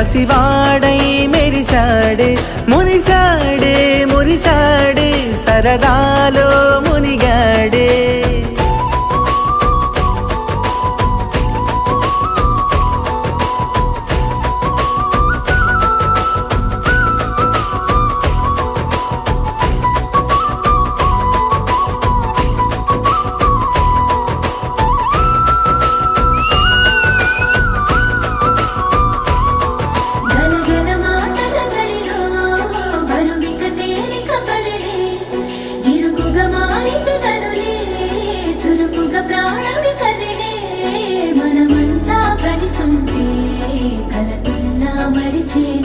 పసివాడై మెరిశాడే మురిశాడే మురిశాడే సరదాలో మునిగాడే परिचय